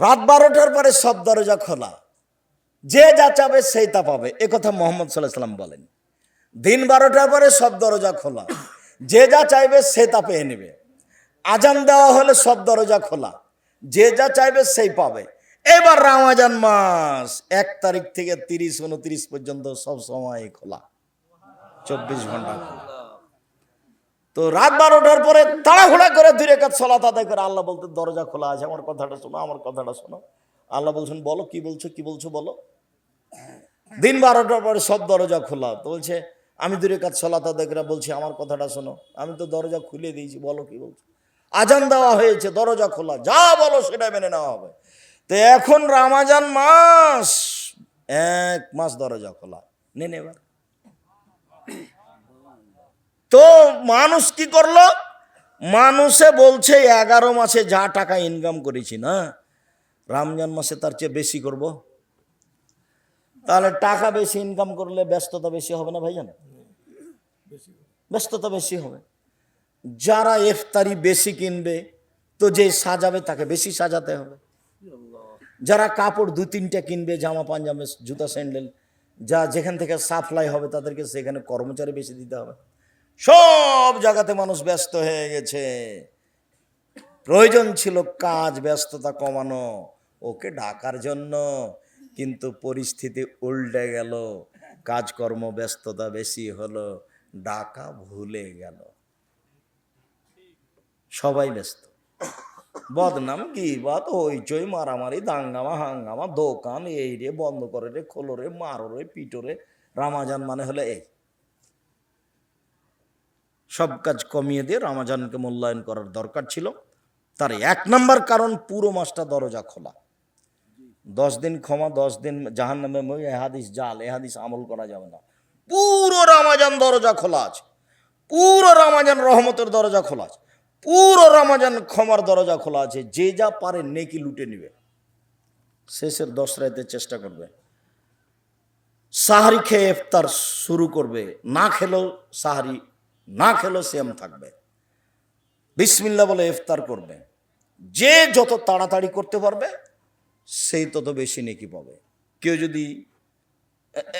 রাত বারোটার পরে সব দরজা খোলা। যে যা চাবে সেই তা পাবে। এ কথা মোহাম্মদ সাল্লাহ সাল্লাম বলেন। দিন বারোটার পরে সব দরজা খোলা। যে যা চাইবে সে তা পেয়ে নেবে। আজান দেওয়া হলে সব দরজা খোলা। যে যা চাইবে সেই পাবে। এবার রামাজান মাস, এক তারিখ থেকে তিরিশ, উনত্রিশ পর্যন্ত সব সময় খোলা। চব্বিশ ঘণ্টা খোলা। তো রাত বারোটার পরে তাড়াহুড়া করে দুই রেখাত সলাত আদায় করে আল্লাহ বলতে, দরজা খোলা আছে, আমার কথাটা শোনো, আমার কথাটা শোনো। আল্লাহ বলছেন, বলো, কি বলছো কি বলছো, বলো। দিন বারোটার পরে সব দরজা খোলা। তো বলছে, আমি দূরে কাজ সলাত আদায় করে বলছি, আমার কথাটা শোনো। আমি তো দরজা খুলে দিয়েছি, বলো, কি বলছো? আজান দেওয়া হয়েছে, দরজা খোলা, যা বলো সেটা মেনে নেওয়া হবে। তো এখন রামাজান মাস, এক মাস দরজা খোলা। নেন এবার। তো মানুষ কি করল? মানুষে বলছে, এগারো মাসে যা টাকা ইনকাম করেছি, না? রমজান মাসে তার চেয়ে বেশি করব। তাহলে টাকা বেশি ইনকাম করলে ব্যস্ততা বেশি হবে না ভাইজান? ব্যস্ততা বেশি হবে। যারা ইফতারি বেশি কিনবে, তো যে সাজাবে তাকে বেশি সাজাতে হবে। যারা কাপড় দু তিনটা কিনবে, জামা পাঞ্জামে জুতা, স্যান্ডেল, যা যেখান থেকে সাপ্লাই হবে তাদেরকে সেখানে কর্মচারী বেশি দিতে হবে। সব জায়গাতে মানুষ ব্যস্ত হয়ে গেছে। প্রয়োজন ছিল কাজ, ব্যস্ততা কমানো, ওকে ডাকার জন্য। কিন্তু পরিস্থিতি উল্টে গেল, কাজকর্ম ব্যস্ততা বেশি হলো, ডাকা ভুলে গেল। সবাই ব্যস্ত। বদনাম কি বাত? হইচই, মারামারি, দাঙ্গামা, হাঙ্গামা, দোকান, এই রে, বন্ধ করে রে, খোলো রে, মারো রে, পিটো রে। রামাজান মানে হলে এই। সব কাজ কমিয়ে দিয়ে রামাজানকে মূল্যায়ন করার দরকার ছিল। তার এক নম্বর কারণ, পুরো মাসটা দরজা খোলা। দশ দিন ক্ষমা, দশ দিন জাহান নামে এহাদিস জাল এহাদিস আমল করা যাবে না। পুরো রামাজান দরজা খোলা আছে। পুরো রামাজান রহমতের দরজা খোলা আছে। পুরো রামাজান ক্ষমার দরজা খোলা আছে। যে যা পারে নেকি লুটে নিবে। শেষের দশ রাইতে চেষ্টা করবে। সাহারি খেয়ে ইফতার শুরু করবে। না খেলেও সাহারি না খেলেও সেম থাকবে। বিসমিল্লা বলে ইফতার করবে। যে যত তাড়াতাড়ি করতে পারবে, সেই তত বেশি নেকি পাবে। কেউ যদি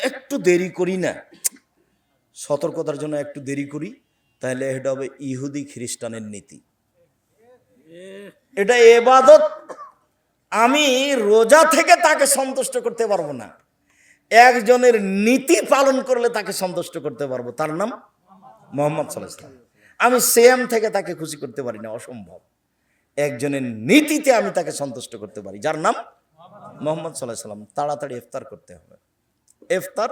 একটু দেরি করি না, সতর্কতার জন্য একটু দেরি করি, তাহলে এটা হবে ইহুদি খ্রিস্টানের নীতি। এটা এবাদত। আমি রোজা থেকে তাকে সন্তুষ্ট করতে পারব না। একজনের নীতি পালন করলে তাকে সন্তুষ্ট করতে পারব। তার নাম মোহাম্মদ সাল্লাহ ইসলাম আমি সেম থেকে তাকে খুশি করতে পারি না, অসম্ভব। একজনের নীতিতে আমি তাকে সন্তুষ্ট করতে পারি, যার নাম মোহাম্মদ সাল্লাহ সাল্লাম তাড়াতাড়ি ইফতার করতে হবে। ইফতার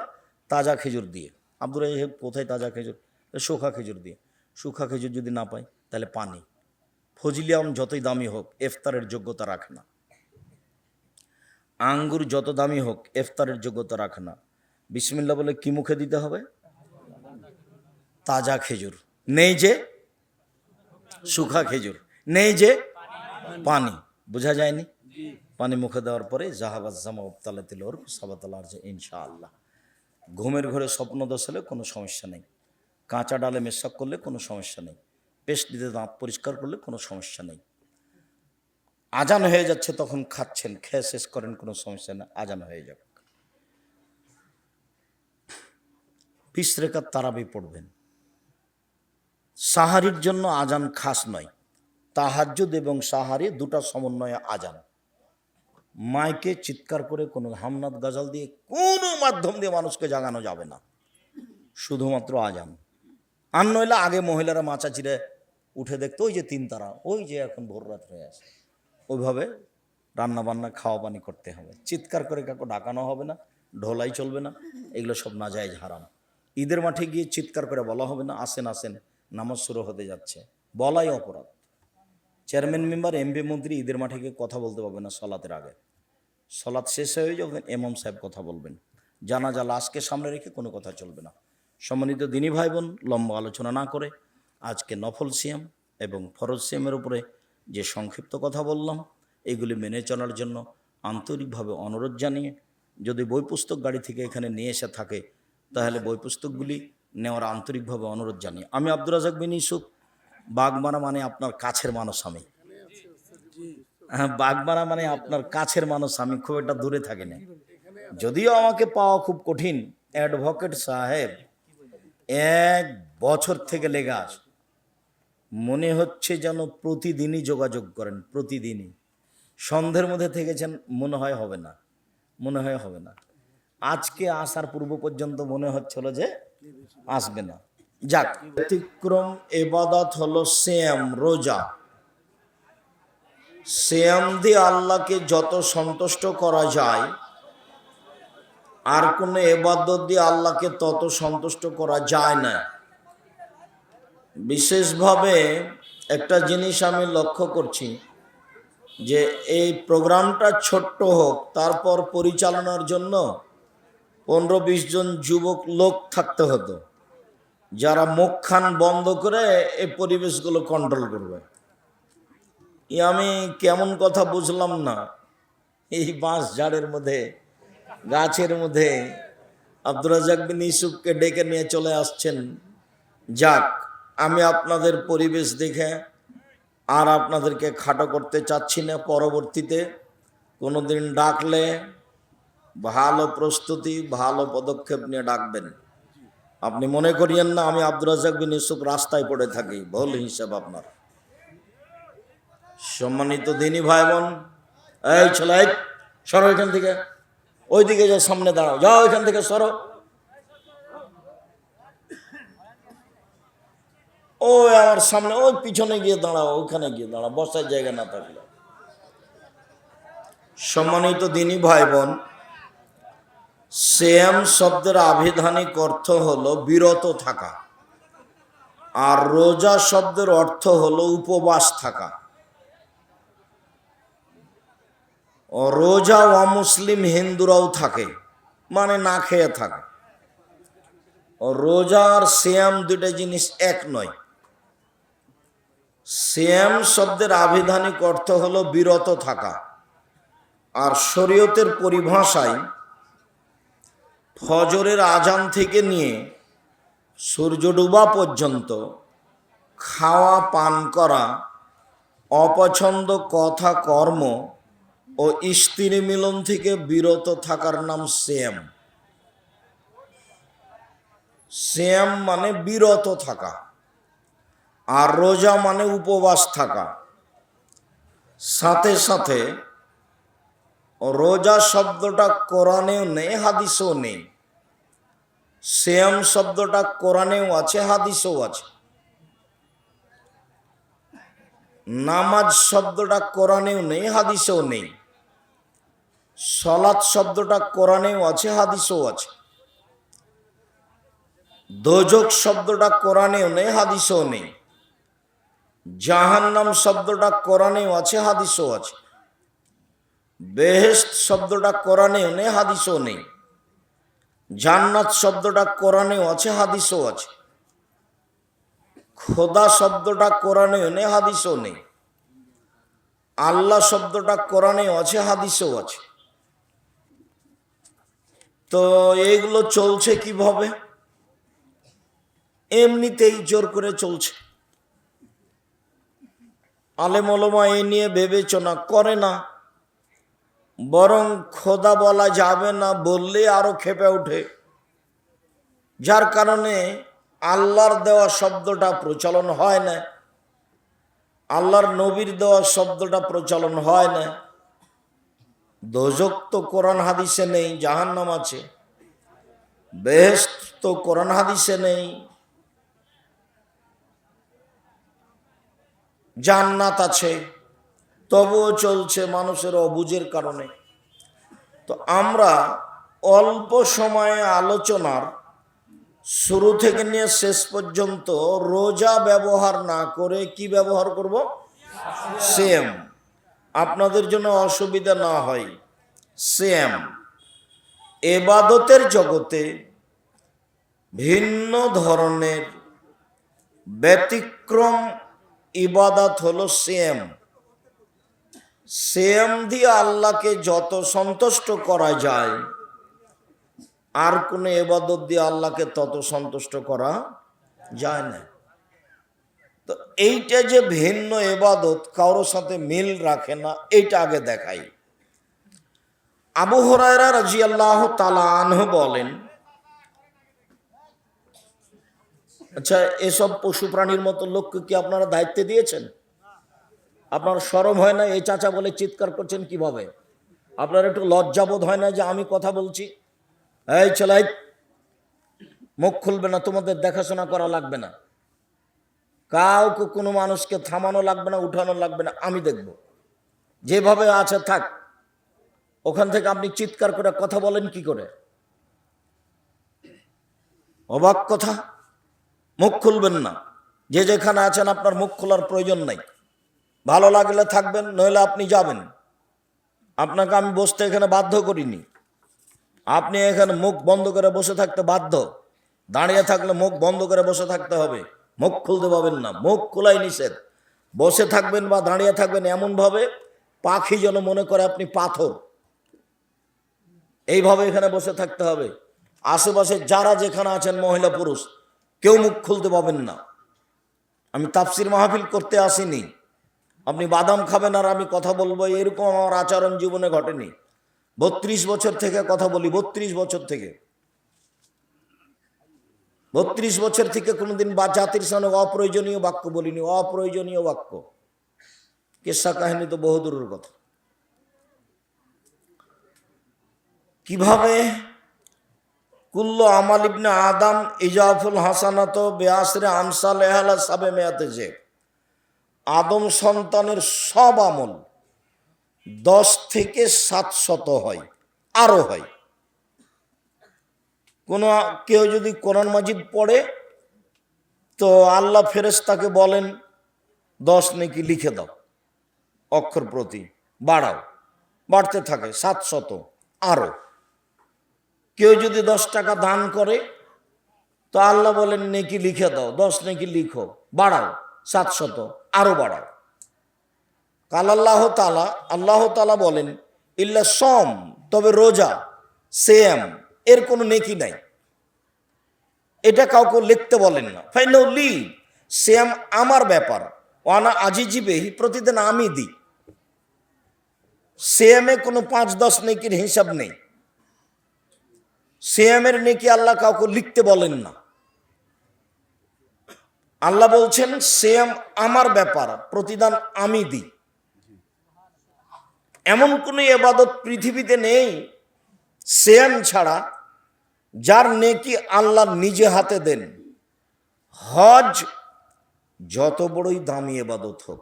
তাজা খেজুর দিয়ে। আব্দুর রাহিব কোথায় তাজা খেজুর? শুখা খেজুর দিয়ে। শুখা খেজুর যদি না পাই তাহলে পানি। ফজিলিয়াম যতই দামি হোক, ইফতারের যোগ্যতা রাখে না। আঙ্গুর যত দামি হোক, ইফতারের যোগ্যতা রাখে না। বিসমিল্লা বলে কি মুখে দিতে হবে? তাজা খেজুর। নেই যে শুখা খেজুর। নেই যে পানি। বোঝা যায়নি? পানি মুখে দেওয়ার পরে জাহাবাজ জামা উবতালা তিল ওর সাবাতাল যে ইনশাআল্লাহ। ঘুমের ঘরে স্বপ্ন দোষ হলে কোনো সমস্যা নেই। কাঁচা ডালে মেশাক করলে কোনো সমস্যা নেই। পেস্ট দিতে দাঁত পরিষ্কার করলে কোনো সমস্যা নেই। আজান হয়ে যাচ্ছে তখন খাচ্ছেন। খেয়ে শেষ করেন, কোনো সমস্যা না আজান হয়ে যাবে বিশ রেখার তারাবি পড়বেন। সাহারির জন্য আজান খাস নয়, তাহাজ্জুদ এবং সাহারি দুটা সমন্বয়ে আজান। মাইকে চিৎকার করে কোনো হামনাদ গাজাল দিয়ে কোনো মাধ্যম দিয়ে মানুষকে জাগানো যাবে না, শুধুমাত্র আজান। আর নইলে আগে মহিলারা মাচা চিরে উঠে দেখতো, ওই যে তিন তারা, ওই যে এখন ভোর রাত হয়ে আছে। ওইভাবে রান্না বান্না খাওয়া পানি করতে হবে। চিৎকার করে কাউকে ডাকানো হবে না, ঢোলাই চলবে না, এগুলো সব না যায় হারাম। ঈদের মাঠে গিয়ে চিৎকার করে বলা হবে না, আসেন আসেন নামাজ শুরু হতে যাচ্ছে। বলাই অপরাধ। চেয়ারম্যান, মেম্বার, এমপি, মন্ত্রী ঈদের মাঠে গিয়ে কথা বলতে পারবে না সলাতের আগে। সলাৎ শেষ হয়ে যখন এমাম সাহেব কথা বলবেন, জানাজা লাশকে সামনে রেখে কোনো কথা চলবে না। সম্মানিত দিনী ভাই বোন লম্বা আলোচনা না করে আজকে নফল সিয়াম এবং ফরজ সিয়ামের উপরে যে সংক্ষিপ্ত কথা বললাম, এগুলি মেনে চলার জন্য আন্তরিকভাবে অনুরোধ জানিয়ে, যদি বই পুস্তক গাড়ি থেকে এখানে নিয়ে এসে থাকে, তাহলে বই পুস্তকগুলি নেওয়ার আন্তরিকভাবে অনুরোধ জানিয়ে। আমি আব্দুর রাজাক বিন ইসুফ বাগমারা মানে আপনার কাছের মানুষ আমি। হ্যাঁ বাগমারা মানে আপনার কাছের মানুষ আমি, খুব একটা দূরে থাকি না। যদিও আমাকে পাওয়া খুব কঠিন, অ্যাডভোকেট সাহেব এক বছর থেকে লেগে আছে। মনে হচ্ছে যেন প্রতিদিনই যোগাযোগ করেন, প্রতিদিনই। সন্ধ্যের মধ্যে থেকেছেন, মনে হয় হবে না, মনে হয় হবে না। আজকে আসার পূর্ব পর্যন্ত মনে হচ্ছিল যে আসবে না। যাক ব্যতিক্রম এবাদত হলো শ্যাম রোজা। শ্যাম দিয়ে আল্লাহকে যত সন্তুষ্ট করা যায়, আর কোনো এবাদত দিয়ে আল্লাহকে তত সন্তুষ্ট করা যায় না। বিশেষভাবে একটা জিনিস আমি লক্ষ্য করছি, যে এই প্রোগ্রামটা ছোট্ট হোক, তারপর পরিচালনার জন্য পনেরো বিশ জন যুবক লোক থাকতে হতো, যারা মুখ খান বন্ধ করে এই পরিবেশগুলো কন্ট্রোল করবে। আমি কেমন কথা বুঝলাম না। এই বাঁশ ঝাড়ের মধ্যে, গাছের মধ্যে আব্দুর রাজাক বিন ইসুফকে ডেকে নিয়ে চলে আসছেন। যাক, আমি আপনাদের পরিবেশ দেখে আর আপনাদেরকে খাটো করতে চাচ্ছি না। পরবর্তীতে কোনো দিন ডাকলে ভালো প্রস্তুতি, ভালো পদক্ষেপ নিয়ে ডাকবেন। আপনি মনে করিয়েন না, আমি আব্দুর রাজাক বিন ইউসুফ রাস্তায় পড়ে থাকি, ভুল হিসাব আপনার। সম্মানিত দিনী ভাই বোন এই ছেলে সরো এখান থেকে। ওই দিকে যাও, সামনে দাঁড়াও। যাও এখান থেকে, সরো। ও, আমার সামনে, ওই পিছনে গিয়ে দাঁড়াও ওইখানে গিয়ে দাঁড়াও, বসার জায়গা না থাকলে। সম্মানিত দিনী ভাই বোন শ্যাম শব্দের আবিধানিক অর্থ হলো বিরত থাকা। আর রোজা শব্দের অর্থ হলো উপবাস থাকা। রোজা অমুসলিম হিন্দুরাও থাকে মানে না খেয়ে থাকে। রোজা আর শ্যাম দুটা জিনিস এক নয়। শ্যাম শব্দের আবিধানিক অর্থ হলো বিরত থাকা। আর শরীয়তের পরিভাষায় ফজরের আজান থেকে নিয়ে সূর্য ডুবা পর্যন্ত খাওয়া, পান করা, অপছন্দ কথা, কর্ম ও স্ত্রী মিলন থেকে বিরত থাকার নাম শ্যাম। শ্যাম মানে বিরত থাকা আর রোজা মানে উপবাস থাকা। সাথে সাথে রোজা শব্দটা কোরআনেও নেই, হাদিসেও নেই। শ্যাম শব্দটা কোরআনেও আছে, হাদিসেও আছে। নামাজ শব্দটা কোরআনেও নেই, হাদিসেও নেই। সলাৎ শব্দটা কোরআনেও আছে, হাদিসেও আছে। দোজক শব্দটা কোরআনেও নেই, হাদিসেও নেই। জাহান্নাম শব্দটা কোরআনেও আছে, হাদিসেও আছে। বেহেস্ত শব্দটা কোরআনেও নেই, হাদিসও নেই। জান্নাত শব্দটা কোরআনেও আছে, হাদিসও আছে। খোদা শব্দটা কোরআনেও নেই, হাদিসও নেই। আল্লাহ শব্দটা কোরআনেও আছে, হাদিসও আছে। তো এগুলো চলছে কীভাবে? এমনিতেই জোর করে চলছে। আলেমলমা এ নিয়ে বিবেচনা করে না। বরং খোদা বলা যাবে না বললে আরও খেপে ওঠে। যার কারণে আল্লাহর দেওয়া শব্দটা প্রচলন হয় না। আল্লাহর নবীর দেওয়া শব্দটা প্রচলন হয় না। দোজক তো কোরআন হাদিসে নেই, জাহান্নাম আছে। বেহেস্ত তো কোরআন হাদিসে নেই। জান্নাত আছে। তবুও চলছে মানুষের অবুজের কারণে। তো আমরা অল্প সময়ে আলোচনার শুরু থেকে নিয়ে শেষ পর্যন্ত রোজা ব্যবহার না করে কি ব্যবহার করব? সেম আপনাদের জন্য অসুবিধা না হয়। সেম এবাদতের জগতে ভিন্ন ধরনের ব্যতিক্রম ইবাদত হলো সেম সেম দিয়ে আল্লাহকে যত সন্তুষ্ট করা যায়, আর কোনো এবাদত দিয়ে আল্লাহকে তত সন্তুষ্ট করা যায় না। তো এইটা যে ভিন্ন এবাদত কারোর সাথে মিল রাখে না, এইটা আগে দেখাই। আবু হরায়রা রাজি আল্লাহ তালাহ বলেন আচ্ছা এসব পশু প্রাণীর মতো লোককে কি আপনারা দায়িত্বে দিয়েছেন? আপনার সরম হয় না, এই চাচা বলে চিৎকার করছেন কীভাবে? আপনার একটু লজ্জাবোধ হয় না যে আমি কথা বলছি? এই ছেলাই মুখ খুলবে না, তোমাদের দেখাশোনা করা লাগবে না। কাউকে কোনো মানুষকে থামানো লাগবে না, উঠানো লাগবে না, আমি দেখব। যেভাবে আছে থাক। ওখান থেকে আপনি চিৎকার করে কথা বলেন কি করে? অবাক কথা। মুখ খুলবেন না। যে যেখানে আছেন, আপনার মুখ খোলার প্রয়োজন নাই। ভালো লাগলে থাকবেন, নইলে আপনি যাবেন। আপনাকে আমি বসতে এখানে বাধ্য করিনি। আপনি এখানে মুখ বন্ধ করে বসে থাকতে বাধ্য। দাঁড়িয়ে থাকলে মুখ বন্ধ করে বসে থাকতে হবে। মুখ খুলতে পাবেন না, মুখ খোলাই নিষেধ। বসে থাকবেন বা দাঁড়িয়ে থাকবেন এমনভাবে পাখি যেন মনে করে আপনি পাথর। এইভাবে এখানে বসে থাকতে হবে। আশেপাশে যারা যেখানে আছেন মহিলা পুরুষ, কেউ মুখ খুলতে পাবেন না। আমি তাফসির মাহফিল করতে আসিনি। আপনি বাদাম খাবেন আর আমি কথা বলব, এরকম আমার আচরণ জীবনে ঘটেনি। বত্রিশ বছর থেকে কথা বলি, বত্রিশ বছর থেকে। বত্রিশ বছর থেকে কোনোদিন বা জাতির সামনে অপ্রয়োজনীয় বাক্য বলিনি, অপ্রয়োজনীয় বাক্য। কেসা কাহিনী তো বহুদূরের কথা। কীভাবে কুল্ল আমাল ইবনে আদম ইজাফুল হাসানাত বেআসরে আমসাল এহালা সাবে মেয়াতে যে আদম সন্তানের সব আমল দশ থেকে সাতশত হয় আরও হয়। কোনো কেউ যদি কোরআন মাজিদ পড়ে, তো আল্লাহ ফেরেস তাকে বলেন, দশ নাকি লিখে দাও, অক্ষর প্রতি, বাড়াও, বাড়তে থাকে সাতশত আরও কেউ যদি দশ টাকা দান করে, তো আল্লাহ বলেন, নেকি লিখে দাও, দশ নেকি লিখো, বাড়াও সাতশত আরও বাড়াও। কাল আল্লাহ তালা আল্লাহ তালা বলেন, ইল্লা সম, তবে রোজা সেম এর কোনো নেকি নাই। এটা কাউকে লিখতে বলেন না। ফাইনাল সেম আমার ব্যাপার। ওয়ানা আজিজিবেহি প্রতিদিন আমি দিই। সেমে কোনো পাঁচ দশ নেকির হিসাব নেই। সিয়ামের নেকি আল্লাহ কাউকে লিখতে বলেন না। আল্লাহ বলছেন সেম আমার ব্যাপার, প্রতিদান আমি দিই। এমন কোন এবাদত পৃথিবীতে নেই সেম ছাড়া, যার নেকি আল্লাহ নিজে হাতে দেন। হজ যত বড়ই দামি এবাদত হোক,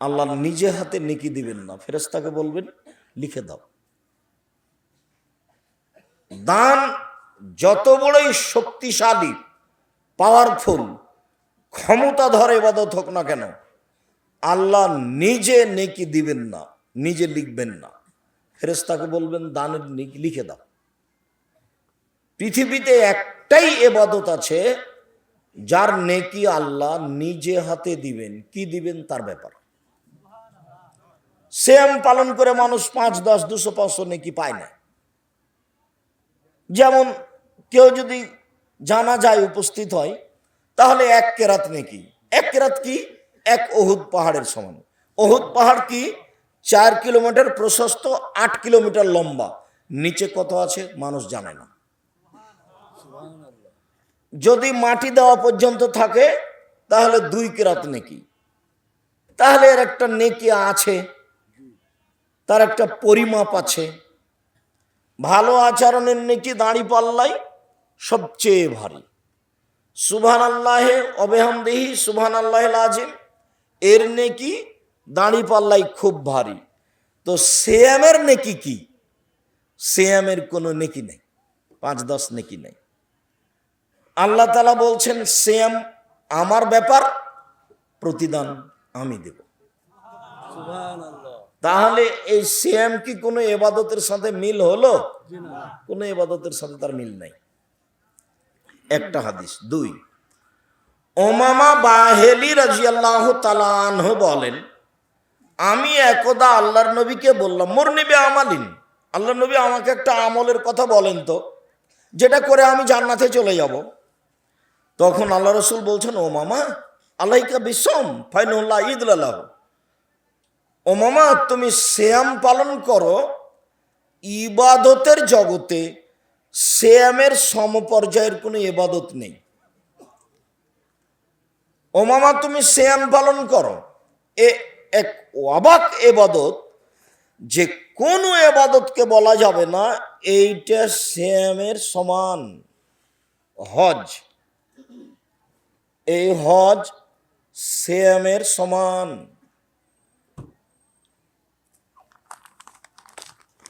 আল্লাহ নিজে হাতে নেকি দিবেন না। ফেরেস্তাকে বলবেন, লিখে দাও। দান যত বড়ই শক্তিশালী পাওয়ারফুল ক্ষমতাধর এবাদত হোক না কেন, আল্লাহ নিজে নেকি দিবেন না, নিজে লিখবেন না। ফেরেস্তাকে বলবেন, দানের নেকি লিখে দাও। পৃথিবীতে একটাই এবাদত আছে, যার নেকি আল্লাহ নিজে হাতে দিবেন, কি দিবেন তার ব্যাপার। সেম পালন করে মানুষ পাঁচ, দশ, দুশো, পাঁচশো নেকি পায় না। যেমন কেউ যদি জানা যায় উপস্থিত হয়, তাহলে এক কেরাত নাকি? এক কেরাত কি? এক অহুদ পাহাড়ের সমান। অহুদ পাহাড় কি? চার কিলোমিটার প্রশস্ত, আট কিলোমিটার লম্বা। নিচে কত আছে? মানুষ জানে না। যদি মাটি দেওয়া পর্যন্ত থাকে, তাহলে দুই কেরাত নেকি? তাহলে এর একটা নেকি আছে, তার একটা পরিমাপ আছে। ভালো আচরণের নেকি দাঁড়ি পাল্লাই সবচেয়ে ভারী। সুবহান আল্লাহে অবেহামদেহি সুবহান আল্লাহ আজিম এর নেকি দাঁড়ি পাল্লাই খুব ভারী। তো সেয়ামের নেকি কি? সেয়ামের কোনো নেকি নেই পাঁচ দশ নেকি নেই। আল্লাহ তালা বলছেন সেয়াম আমার ব্যাপার প্রতিদান আমি দেব। তাহলে এই সিয়াম কি কোনো এবাদতের সাথে মিল হলো? কোনো এবাদতের সাথে তার মিল নাই। একটা হাদিস, দুই। ওমামা বাহেলি রাজিয়াল্লাহ তালাহ বলেন, আমি একদা আল্লাহর নবীকে বললাম, মোর নেবে আমালিন। আল্লাহর নবী আমাকে একটা আমলের কথা বলেন তো, যেটা করে আমি জান্নাতে চলে যাব। তখন আল্লাহ রসুল বলছেন ও মামা আলাইকা বিসম, ফাইনুল্লাহ ঈদ আল্লাহ ও মামা তুমি শ্যাম পালন করো ইবাদতের জগতে শ্যামের সমপর্যায়ের কোনো এবাদত নেই। ও মামা, তুমি শ্যাম পালন করো। এ এক অবাক এবাদত যে কোনো এবাদতকে বলা যাবে না, এইটা শ্যামের সমান হজ। এই হজ শ্যামের সমান।